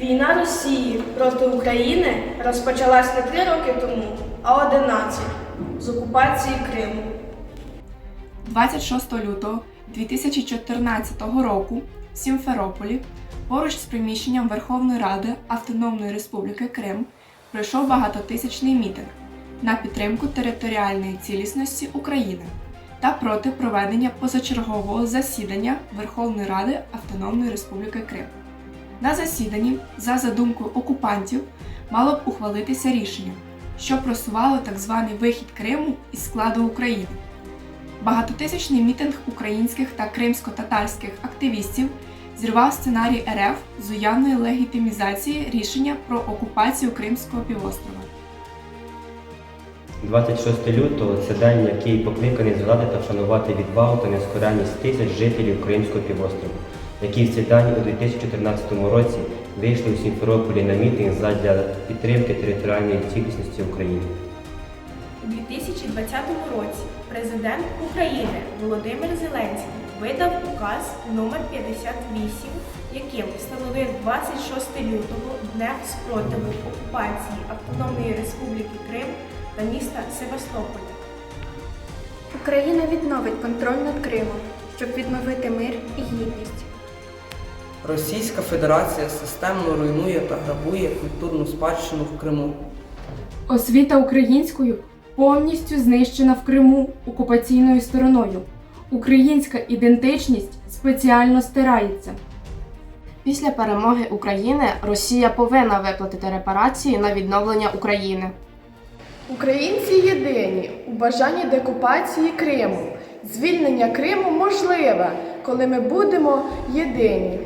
Війна Росії проти України розпочалась не три роки тому, а 11 з окупації Криму. 26 лютого 2014 року в Сімферополі поруч з приміщенням Верховної Ради Автономної Республіки Крим пройшов багатотисячний мітинг на підтримку територіальної цілісності України та проти проведення позачергового засідання Верховної Ради Автономної Республіки Крим. На засіданні, за задумкою окупантів, мало б ухвалитися рішення, що просувало так званий вихід Криму із складу України. Багатотисячний мітинг українських та кримсько-татарських активістів зірвав сценарій РФ з уявної легітимізації рішення про окупацію Кримського півострова. 26 лютого це день, який покликаний згадати та вшанувати відвагу та нескореність тисяч жителів Кримського півострова, які в цей день у 2014 році вийшли у Сімферополі на мітинг задля підтримки територіальної цілісності України. У 2020 році президент України Володимир Зеленський видав указ номер 58, яким встановив 26 лютого днем спротиву окупації Автономної Республіки Крим та міста Севастополя. Україна відновить контроль над Кримом, щоб відновити мир і гідність. Російська Федерація системно руйнує та грабує культурну спадщину в Криму. Освіта українською повністю знищена в Криму окупаційною стороною. Українська ідентичність спеціально стирається. Після перемоги України Росія повинна виплатити репарації на відновлення України. Українці єдині у бажанні деокупації Криму. Звільнення Криму можливе, коли ми будемо єдині.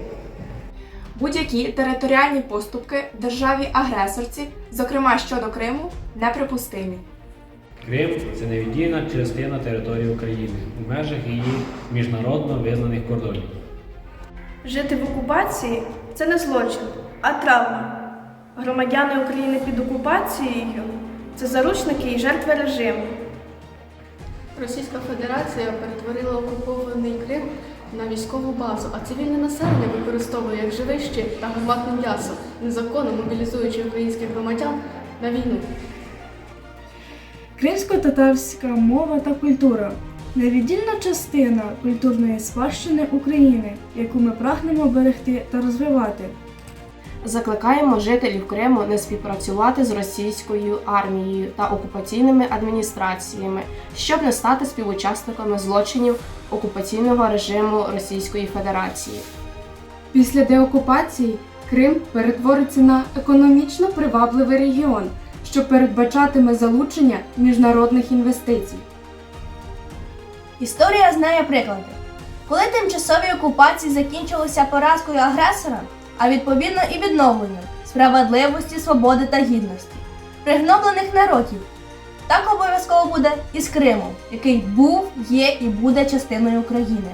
Будь-які територіальні поступки державі-агресорці, зокрема щодо Криму, неприпустимі. Крим це невіддільна частина території України у межах її міжнародно визнаних кордонів. Жити в окупації це не злочин, а травма. Громадяни України під окупацією це заручники і жертви режиму. Російська Федерація перетворила окупований Крим на військову базу, а цивільне населення використовує як щит та гарматне м'ясо, незаконно мобілізуючи українських громадян на війну. Кримсько-татарська мова та культура невіддільна частина культурної спадщини України, яку ми прагнемо берегти та розвивати. Закликаємо жителів Криму не співпрацювати з російською армією та окупаційними адміністраціями, щоб не стати співучасниками злочинів окупаційного режиму Російської Федерації. Після деокупації Крим перетвориться на економічно привабливий регіон, що передбачатиме залучення міжнародних інвестицій. Історія знає приклади. Коли тимчасові окупації закінчилися поразкою агресора, а відповідно і відновленню справедливості, свободи та гідності, пригноблених народів, так обов'язково буде і з Кримом, який був, є і буде частиною України.